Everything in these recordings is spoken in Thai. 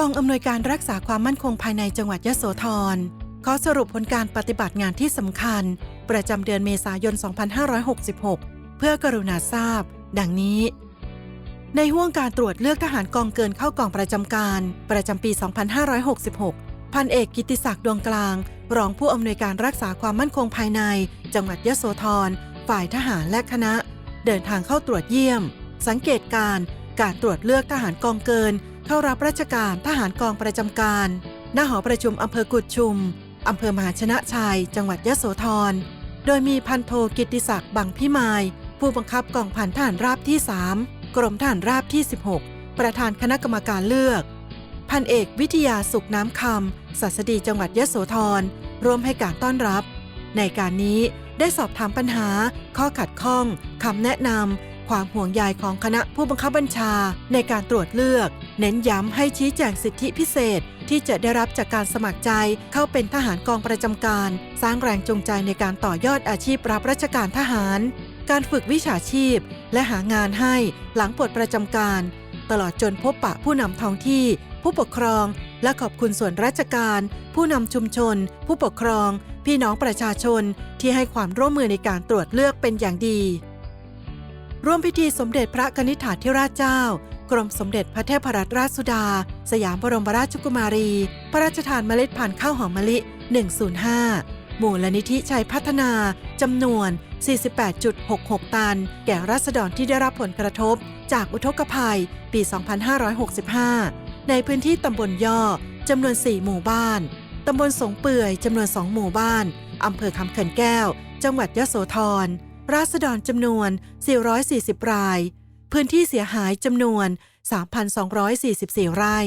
กองอำนวยการรักษาความมั่นคงภายในจังหวัดยโสธรขอสรุปผลการปฏิบัติงานที่สำคัญ ประจำเดือนเมษายน 2566 เพื่อกรุณาทราบ ดังนี้ ในห่วงการตรวจเลือกทหารกองเกินเข้ากองประจำการ ประจำปี 2566 พันเอกกิติศักดิ์ดวงกลาง รองผู้อำนวยการรักษาความมั่นคงภายใน จังหวัดยโสธร ฝ่ายทหารและคณะ เดินทางเข้าตรวจเยี่ยม สังเกตการณ์การตรวจเลือกทหารกองเกิน เข้ารับราชการทหารกองประจำการ ณ หอประชุมอำเภอกุดชุม อำเภอมหาชนะชัย จังหวัดยโสธร โดยมีพันโทกิติศักดิ์บังพิมาย ผู้บังคับกองพันทหารราบที่ 3 กรมทหารราบที่ 16 ประธานคณะกรรมการเลือก พันเอกวิทยาสุขน้ำคำศัสดีจังหวัดยโสธรร่วมให้การต้อนรับ ในการนี้ได้สอบถามปัญหา ข้อขัดข้องคำแนะนำ ความห่วงใยของคณะผู้บังคับบัญชาในการตรวจเลือก เน้นย้ำให้ชี้แจงสิทธิพิเศษ ที่จะได้รับจากการสมัครใจเข้าเป็นทหารกองประจำการ สร้างแรงจูงใจในการต่อยอดอาชีพรับราชการทหาร การฝึกวิชาชีพ และหางานให้หลังปลดประจำการ ตลอดจนพบปะผู้นำท้องที่ ผู้ปกครอง และขอบคุณส่วนราชการ ผู้นำชุมชน ผู้ปกครอง พี่น้องประชาชนที่ให้ความร่วมมือในการตรวจเลือกเป็นอย่างดี ร่วมพิธีสมเด็จพระกนิษฐาธิราชเจ้า กรมสมเด็จพระเทพรัตนราชสุดา สยามบรมราชกุมารี พระราชทานเมล็ดพันธุ์ข้าวหอมมะลิ 105 มูลนิธิชัยพัฒนาจำนวน 48.66 ตัน แก่รัษฎรที่ได้รับผลกระทบ จากอุทกภัย ปี 2565 ในพื้นที่ตำบลย่อจำนวน 4 หมู่บ้าน ตำบลสงเปื่อยจำนวน 2 หมู่บ้าน อำเภอคำเขินแก้ว จังหวัดยโสธร ราษฎรจำนวน 440 ราย พื้นที่เสียหายจำนวน 3,244 ไร่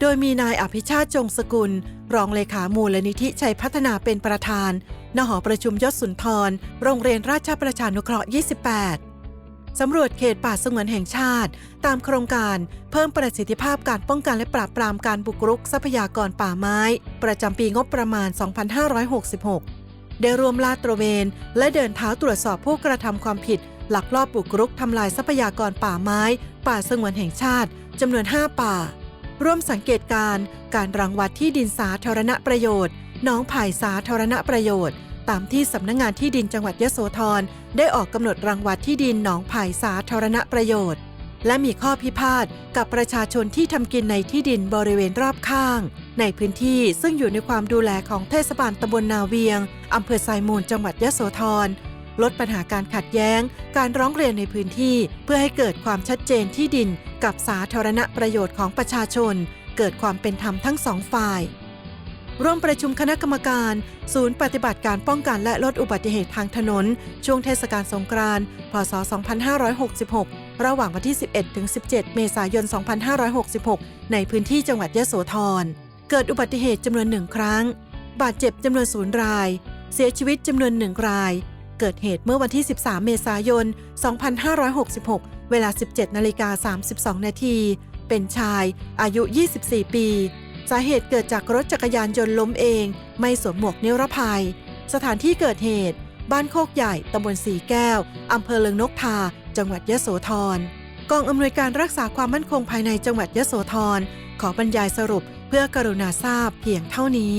โดยมีนายอภิชาติจงสกุล รองเลขามูลนิธิชัยพัฒนาเป็นประธาน ณหอประชุมยศสุนทร โรงเรียนราชประชานุเคราะห์ 28 สำรวจเขตป่าสงวนแห่งชาติ ตามโครงการเพิ่มประสิทธิภาพการป้องกันและปราบปรามการบุกรุกทรัพยากรป่าไม้ ประจำปีงบประมาณ 2566 ได้รวมลาดตระเวน และเดินเท้าตรวจสอบผู้กระทำความผิด หลักลอบบุกรุกทำลายทรัพยากรป่าไม้ ป่าสงวนแห่งชาติจำนวน 5 ป่า ร่วมสังเกตการการรังวัดที่ดินสาธารณประโยชน์หน้องไผ่สาธารณประโยชน์ ตามที่สำนักงงานที่ดินจังหวัดยโสธรได้ออกกำหนดรังวัดที่ดินหนองไผ่สาธารณประโยชน์ และมีข้อพิพาทกับประชาชนที่ทำกินในที่ดินบริเวณรอบข้าง ในพื้นที่ซึ่งอยู่ในความดูแลของเทศบาลตำบลนาเวียงอำเภอไซมูลจังหวัดยะโสธรลดปัญหาการขัดแย้ง การร้องเรียนในพื้นที่ เพื่อให้เกิดความชัดเจนที่ดิน กับสาธารณประโยชน์ของประชาชน เกิดความเป็นธรรมทั้งสองฝ่าย ร่วมประชุมคณะกรรมการ ศูนย์ปฏิบัติการป้องกันและลดอุบัติเหตุทางถนน ช่วงเทศกาลสงกรานต์ พศ 2566 ระหว่างวันที่ 11 ถึง 17 เมษายน 2566 ในพื้นที่จังหวัดยะโสธร เกิดอุบัติเหตุจำนวนหนึ่งครั้ง บาดเจ็บจำนวนศูนย์ราย เสียชีวิตจำนวนหนึ่งราย เกิดเหตุเมื่อวันที่ 13 เมษายน 2566 เวลา 17นาฬิกา32 นาที เป็นชาย อายุ 24 ปี สาเหตุเกิดจากรถจักรยานยนต์ล้มเอง ไม่สวมหมวกนิรภัย สถานที่เกิดเหตุ บ้านโคกใหญ่ ตำบลสีแก้ว อำเภอเลิงนกทา จังหวัดยโสธรกองอำนวยการรักษาความมั่นคงภายในจังหวัดยโสธร ขอบรรยายสรุปเพื่อกรุณาทราบเพียงเท่านี้